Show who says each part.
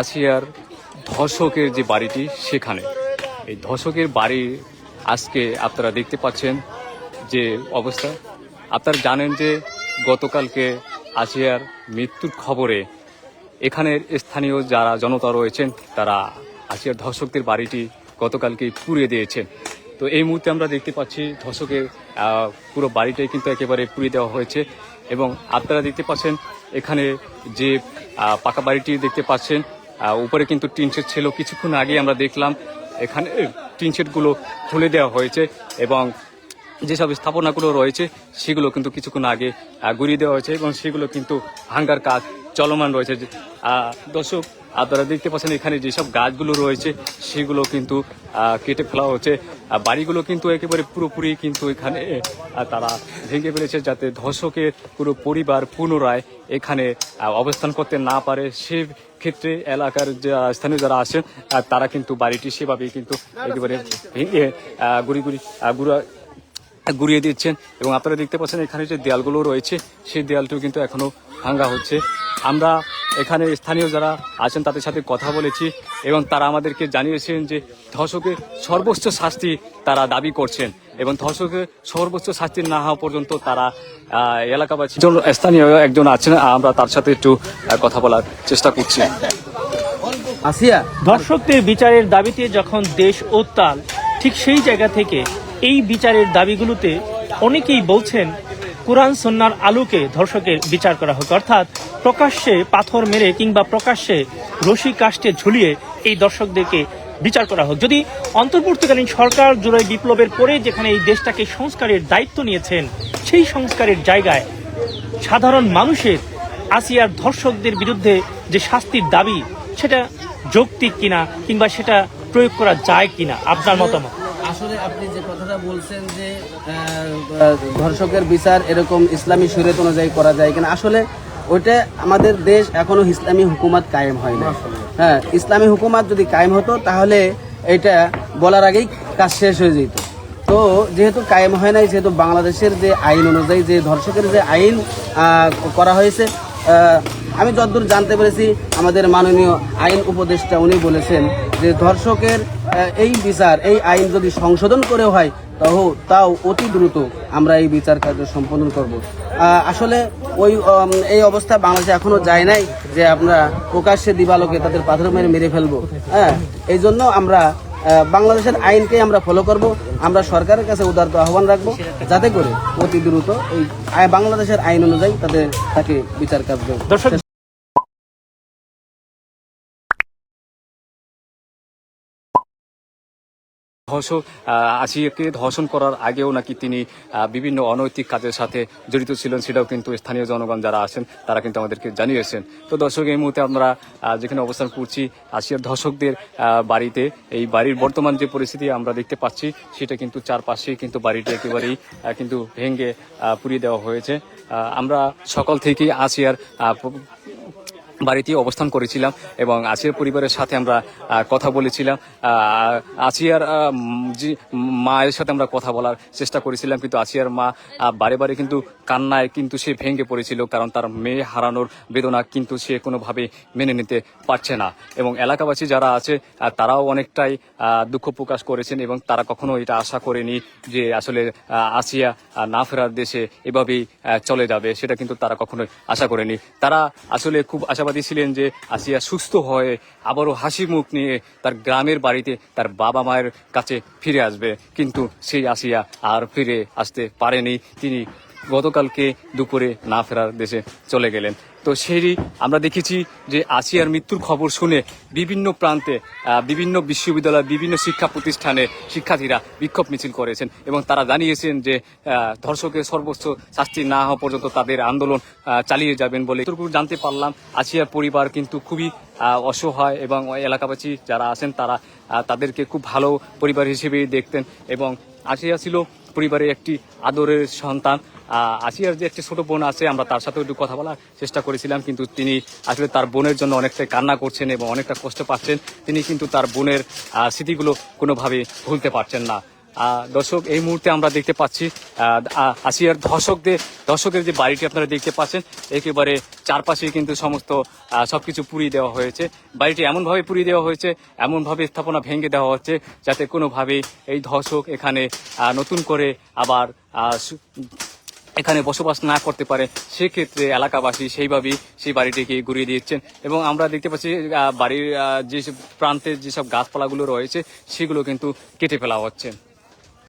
Speaker 1: আসিয়ার ধর্ষকের যে বাড়িটি সেখানে। এই ধর্ষকের বাড়ি আজকে আপনারা দেখতে পাচ্ছেন যে অবস্থা। আপনারা জানেন যে গতকালকে আসিয়ার মৃত্যুর খবরে এখানের স্থানীয় যারা জনতা রয়েছেন, তারা আসিয়ার ধর্ষকদের বাড়িটি গতকালকে পুড়িয়ে দিয়েছেন। তো এই মুহূর্তে আমরা দেখতে পাচ্ছি ধর্ষকের পুরো বাড়িটাই কিন্তু একেবারে পুড়িয়ে দেওয়া হয়েছে এবং আপনারা দেখতে পাচ্ছেন এখানে যে পাকা বাড়িটি দেখতে পাচ্ছেন উপরে কিন্তু টিন শেড ছিল। কিছুক্ষণ আগে আমরা দেখলাম এখানে টিন শেডগুলো খুলে দেওয়া হয়েছে এবং যেসব স্থাপনাগুলো রয়েছে, সেগুলো কিন্তু কিছুক্ষণ আগে গুড়িয়ে দেওয়া হয়েছে এবং সেগুলো কিন্তু ভাঙ্গার কাজ চলমান রয়েছে। দর্শক, আপনারা দেখতে পাচ্ছেন এখানে যেসব গাছগুলো রয়েছে, সেগুলো কিন্তু কেটে ফেলা হচ্ছে। বাড়িগুলো কিন্তু একেবারে পুরোপুরি কিন্তু এখানে তারা ভেঙে ফেলেছে যাতে ধর্ষকের পুরো পরিবার পুনরায় এখানে অবস্থান করতে না পারে। সে ক্ষেত্রে এলাকার যে স্থানীয় যারা আছেন তারা কিন্তু বাড়িটি সেভাবেই কিন্তু একেবারে ভেঙে গুড়ি গুড়ি গুড়া, গুড়িয়ে দিচ্ছেন। এবং আপনারা দেখতে পাচ্ছেন এখানে যে দেয়ালগুলো রয়েছে, সেই দেয়ালটিও কিন্তু এখনও ভাঙ্গা হচ্ছে। আমরা এখানে স্থানীয় যারা আছেন তাদের সাথে কথা বলেছি এবং তারা আমাদেরকে জানিয়েছেন যে ধর্ষকের সর্বোচ্চ শাস্তি তারা দাবি করছেন এবং ধর্ষকের সর্বোচ্চ শাস্তি না হওয়া পর্যন্ত তারা এলাকাবাসী স্থানীয় একজন আছেন আমরা তার সাথে একটু কথা বলার চেষ্টা করছি।
Speaker 2: আসিয়া।
Speaker 3: ধর্ষকদের বিচারের দাবিতে যখন দেশ উত্তাল ঠিক সেই জায়গা থেকে এই বিচারের দাবিগুলোতে অনেকেই বলছেন কোরআন সন্ন্যার আলোকে ধর্ষকের বিচার করা হোক, অর্থাৎ প্রকাশ্যে পাথর মেরে কিংবা প্রকাশ্যে রশি কাষ্টে ঝুলিয়ে এই দর্শকদেরকে বিচার করা হোক। যদি অন্তর্বর্তীকালীন সরকার জুলাই বিপ্লবের পরে যেখানে এই দেশটাকে সংস্কারের দায়িত্ব নিয়েছেন, সেই সংস্কারের জায়গায় সাধারণ মানুষের, আসিয়ার ধর্ষকদের বিরুদ্ধে যে শাস্তির দাবি, সেটা যৌক্তিক কিনা কিংবা সেটা প্রয়োগ করা যায় কিনা? আপনার মতামত?
Speaker 2: আসলে আপনি যে কথাটা বলছেন যে ধর্ষকের বিচার এরকম ইসলামী শরীয়ত অনুযায়ী করা যায় কিনা আসলে ওইটা আমাদের দেশ এখনও ইসলামী হুকুমাত কায়েম হয় না হ্যাঁ ইসলামী হুকুমাত যদি কায়েম হতো তাহলে এটা বলার আগেই কাজ শেষ হয়ে যেত। তো যেহেতু কায়েম হয় নাই যেহেতু বাংলাদেশের যে আইন অনুযায়ী যে ধর্ষকের যে আইন করা হয়েছে আমি যতদূর জানতে পেরেছি আমাদের মাননীয় আইন উপদেষ্টা উনি বলেছেন যে ধর্ষকের এই বিচার, এই আইন যদি সংশোধন করেও হয় তাও তাও অতি দ্রুত আমরা এই বিচার কার্য সম্পাদন করব। আসলে ওই এই অবস্থা বাংলাদেশে এখনও যায় নাই যে আমরা প্রকাশ্যে দিবালোকে তাদের পাথর মেরে মেরে ফেলব। হ্যাঁ এই জন্য আমরা বাংলাদেশের আইনকে আমরা ফলো করব। আমরা সরকারের কাছে উদারত আহ্বান রাখব যাতে করে অতি দ্রুত এই বাংলাদেশের আইন অনুযায়ী তাদের, তাকে বিচার কার্য
Speaker 3: দর্শক
Speaker 1: ধর্ষক আহ, আসিয়াকে ধর্ষণ করার আগেও নাকি তিনি বিভিন্ন অনৈতিক কাজের সাথে জড়িত ছিলেন সেটাও কিন্তু স্থানীয় জনগণ যারা আছেন তারা কিন্তু আমাদেরকে জানিয়েছেন। তো দর্শক এই মুহূর্তে আমরা যেখানে অবস্থান করছি আসিয়ার ধর্ষকদের বাড়িতে এই বাড়ির বর্তমান যে পরিস্থিতি আমরা দেখতে পাচ্ছি সেটা কিন্তু চারপাশেই কিন্তু বাড়িটি একেবারেই কিন্তু ভেঙে পুড়িয়ে দেওয়া হয়েছে। আমরা সকাল থেকেই আসিয়ার বাড়িতে অবস্থান করেছিলাম এবং আসিয়ার পরিবারের সাথে আমরা কথা বলেছিলাম। আসিয়ার জি, মায়ের সাথে আমরা কথা বলার চেষ্টা করেছিলাম, কিন্তু আসিয়ার মা বারে বারে কিন্তু কান্নায় কিন্তু সে ভেঙে পড়েছিল, কারণ তার মেয়ে হারানোর বেদনা কিন্তু সে কোনোভাবে মেনে নিতে পারছে না। এবং এলাকাবাসী যারা আছে তারাও অনেকটাই দুঃখ প্রকাশ করেছেন এবং তারা কখনো এটা আশা করেনি যে আসলে আসিয়া না ফেরার দেশে এভাবেই চলে যাবে, সেটা কিন্তু তারা কখনোই আশা করেনি। তারা আসলে খুব আশাবাদী ছিলেন যে আসিয়া সুস্থ হয়ে আবারও হাসি মুখ নিয়ে তার গ্রামের বাড়িতে তার বাবা মায়ের কাছে ফিরে আসবে। কিন্তু সেই আসিয়া আর ফিরে আসতে পারেনি। তিনি গতকালকে দুপুরে না ফেরার দেশে চলে গেলেন। তো সেই আমরা দেখেছি যে আসিয়ার মৃত্যুর খবর শুনে বিভিন্ন প্রান্তে বিভিন্ন বিশ্ববিদ্যালয়, বিভিন্ন শিক্ষা প্রতিষ্ঠানে শিক্ষার্থীরা বিক্ষোভ মিছিল করেছেন এবং তারা জানিয়েছেন যে ধর্ষকের সর্বোচ্চ শাস্তি না হওয়া পর্যন্ত তাদের আন্দোলন চালিয়ে যাবেন বলে এতটুকু জানতে পারলাম। আসিয়ার পরিবার কিন্তু খুবই অসহায় এবং এলাকাবাসী যারা আছেন তারা তাদেরকে খুব ভালো পরিবার হিসেবেই দেখতেন এবং আসিয়া ছিল পরিবারের একটি আদরের সন্তান। আসিয়ার যে একটি ছোট বোন আছে আমরা তার সাথে একটু কথা বলার চেষ্টা করেছিলাম কিন্তু তিনি আসলে তার বোনের জন্য অনেকটাই কান্না করছেন এবং অনেকটা কষ্ট পাচ্ছেন। তিনি কিন্তু তার বোনের স্মৃতিগুলো কোনোভাবে ভুলতে পারছেন না। দর্শক এই মুহূর্তে আমরা দেখতে পাচ্ছি আসিয়ার ধর্ষকদের ধর্ষকের যে বাড়িটি আপনারা দেখতে পাচ্ছেন একেবারে চারপাশে কিন্তু সমস্ত আহ, সবকিছু পুড়িয়ে দেওয়া হয়েছে। বাড়িটি এমনভাবে পুড়িয়ে দেওয়া হয়েছে এমনভাবে স্থাপনা ভেঙে দেওয়া হচ্ছে যাতে কোনোভাবেই এই ধর্ষক এখানে নতুন করে আবার এখানে বসবাস না করতে পারে, সেক্ষেত্রে এলাকাবাসী সেইভাবেই সেই বাড়িটিকে ঘুরিয়ে দিচ্ছেন। এবং আমরা দেখতে পাচ্ছি বাড়ির যেসব প্রান্তের যেসব গাছপালাগুলো রয়েছে, সেগুলো কিন্তু কেটে ফেলা হচ্ছে।